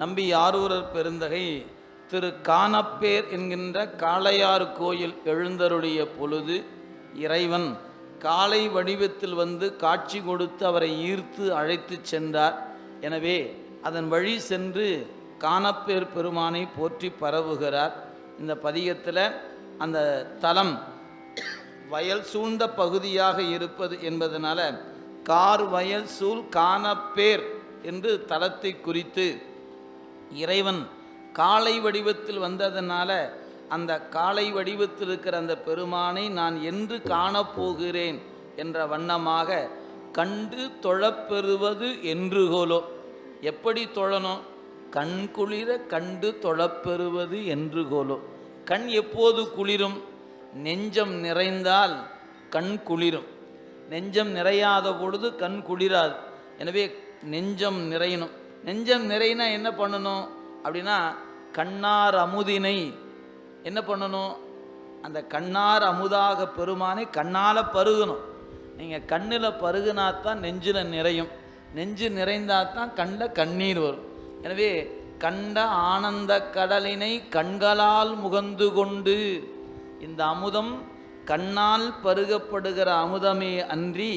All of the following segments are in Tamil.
நம்பி யாரூரர் பெருந்தகை திரு கானப்பேர் என்கின்ற காளையார் கோயில் எழுந்தருளிய பொழுது இறைவன் காளை வடிவத்தில் வந்து காட்சி கொடுத்து அவரை ஈர்த்து அழைத்துச் சென்றார். எனவே அதன் வழி சென்று கானப்பேர் பெருமானை போற்றி பரவுகிறார். இந்த பதிகத்தில் அந்த தலம் வயல் சூழ்ந்த பகுதியாக இருப்பது என்பதனால் கார் வயல் சூழ் காணப்பேர் என்று தலத்தை குறித்து இறைவன் காளை வடிவத்தில் வந்ததனால அந்த காளை வடிவத்தில் இருக்கிற அந்த பெருமானை நான் என்று காணப்போகிறேன் என்ற வண்ணமாக கண்டு தொழப்பெறுவது என்றுகோலோ. எப்படி தொழணும்? கண் குளிர கண்டு தொழப்பெறுவது என்றுகோலோ. கண் எப்போது குளிரும்? நெஞ்சம் நிறைந்தால் கண் குளிரும். நெஞ்சம் நிறையாத பொழுது கண் குளிராது. எனவே நெஞ்சம் நிறையணும். நெஞ்சம் நிறைனா என்ன பண்ணணும்? அப்படின்னா கண்ணார் அமுதினை என்ன பண்ணணும்? அந்த கண்ணார் அமுதாக பெருமானை கண்ணால் பருகணும். நீங்கள் கண்ணில் பருகினாத்தான் நெஞ்சில் நிறையும். நெஞ்சு நிறைந்தாத்தான் கண்ட கண்ணீர் வரும். எனவே கண்ட ஆனந்த கடலினை கண்களால் முகந்து கொண்டு இந்த அமுதம் கண்ணால் பருகப்படுகிற அமுதமே அன்றி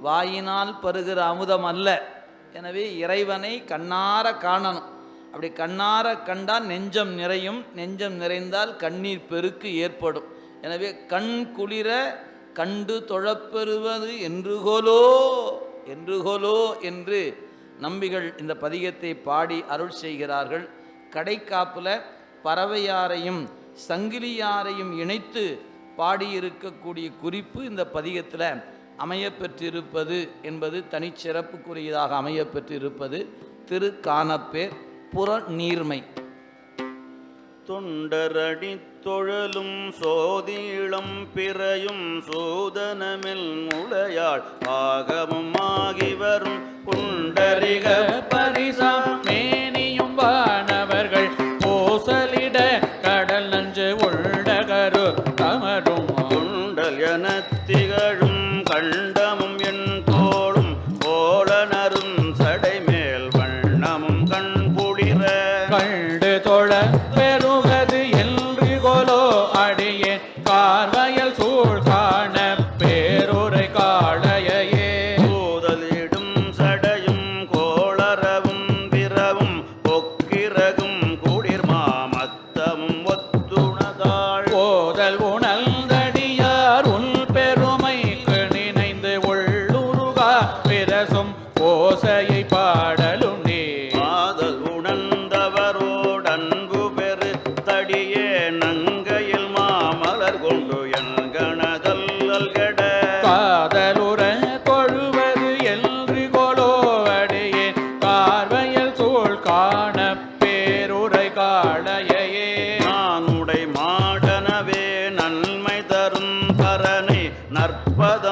வாயினால் பருகிற அமுதம் அல்ல. எனவே இறைவனை கண்ணார காணணும். அப்படி கண்ணார கண்டால் நெஞ்சம் நிறையும். நெஞ்சம் நிறைந்தால் கண்ணீர் பெருக்கு ஏற்படும். எனவே கண் குளிர கண்டு தொழப்பெறுவது என்றுகோலோ என்றுகோலோ என்று நம்பிகள் இந்த பதிகத்தை பாடி அருள் செய்கிறார்கள். கடைக்காப்பில் பறவையாரையும் சங்கிலியாரையும் இணைத்து பாடியிருக்கக்கூடிய குறிப்பு இந்த பதிகத்தில் அமையப்பெற்றிருப்பது என்பது தனிச்சிறப்புக்குரியதாக அமையப்பெற்றிருப்பது திரு காணப்பேர் புற நீர்மை தொண்டரடி தொழலும் சோதியிளம் பிறையும் சோதனமில் முளையாள். ஆகமும் ஆகி வரும் புண்டரிக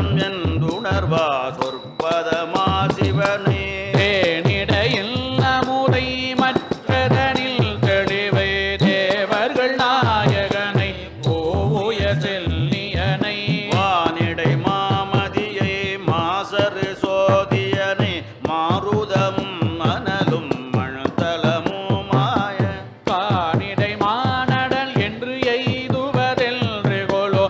நற்பதம் என்றுணர்வா சொற்பதமா சிவனே தேனிடையில் அமுதை மற்றதனில் தெளிவை தேவர்கள் நாயகனை ஓய செல்லியனை. வானிடை மாமதியை மாசரு சோதியனை மாருதமும் மணலும் மழுத்தலமுமாய காணிடை மானடல் என்று எய்துவதென்று கொலோ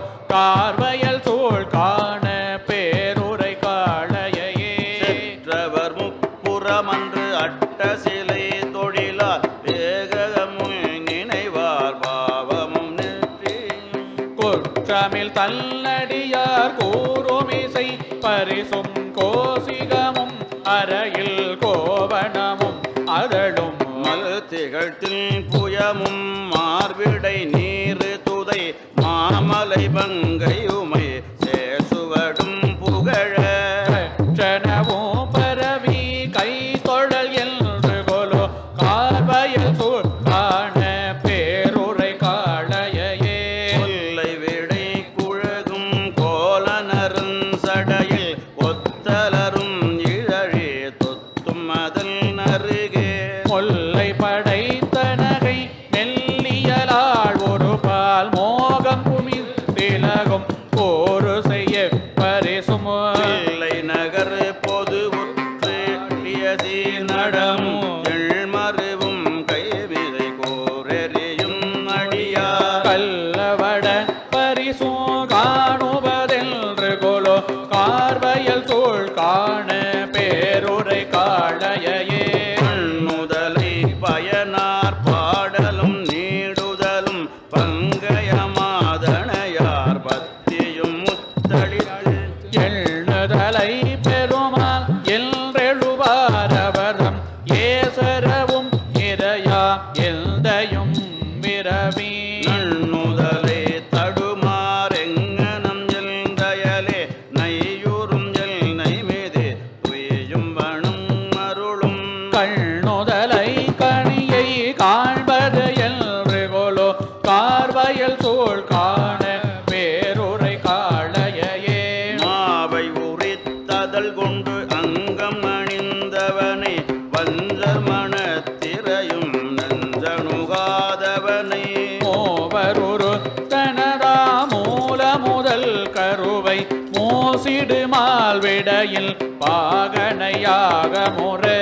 தள்ளடியார் கூறுமிசை பரிசும் கோசிகமும் அறையில் கோவணமும் அதழும் மல்திகழ்த்தில் புயமும் மார்விடை நீர் துதை மாமலை பங்கையும் నడము. yeah. பொருத்தனரா மூல முதல் கருவை மோசிடுமால் விடையில் பாகனையாக முறை.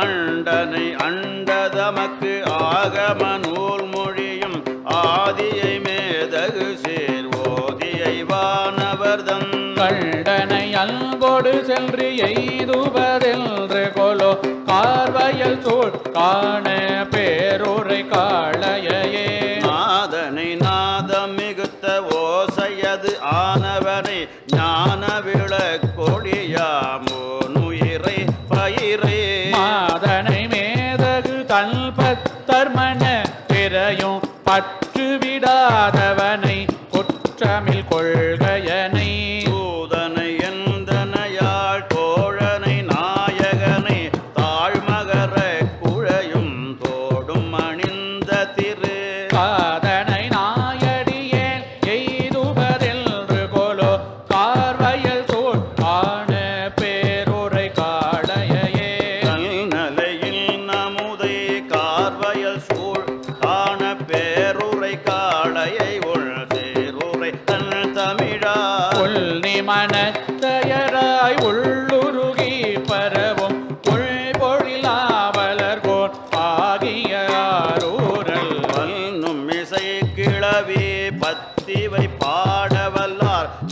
அண்டனை அண்டதமக்கு ஆகம நூல் மொழியும் ஆதியை மேதகு சேர் ஓதியை வானவர்தம். கண்டனை அல்கொடு சென்று எய்துவதென்று கொலோ பார்வையல் சூழ் காண பேருரை காட ஞான திரையும் பற்று விடாதவனை குற்றமில் கொள்கையனை. தூதனை எந்தனையாள் தோழனை நாயகனை தாழ்மகர குழையும் திரு.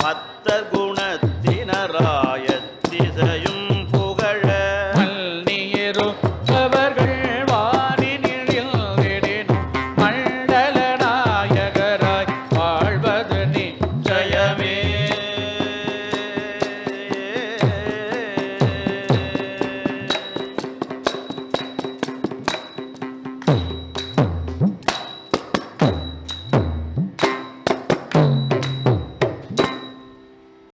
மத்த குண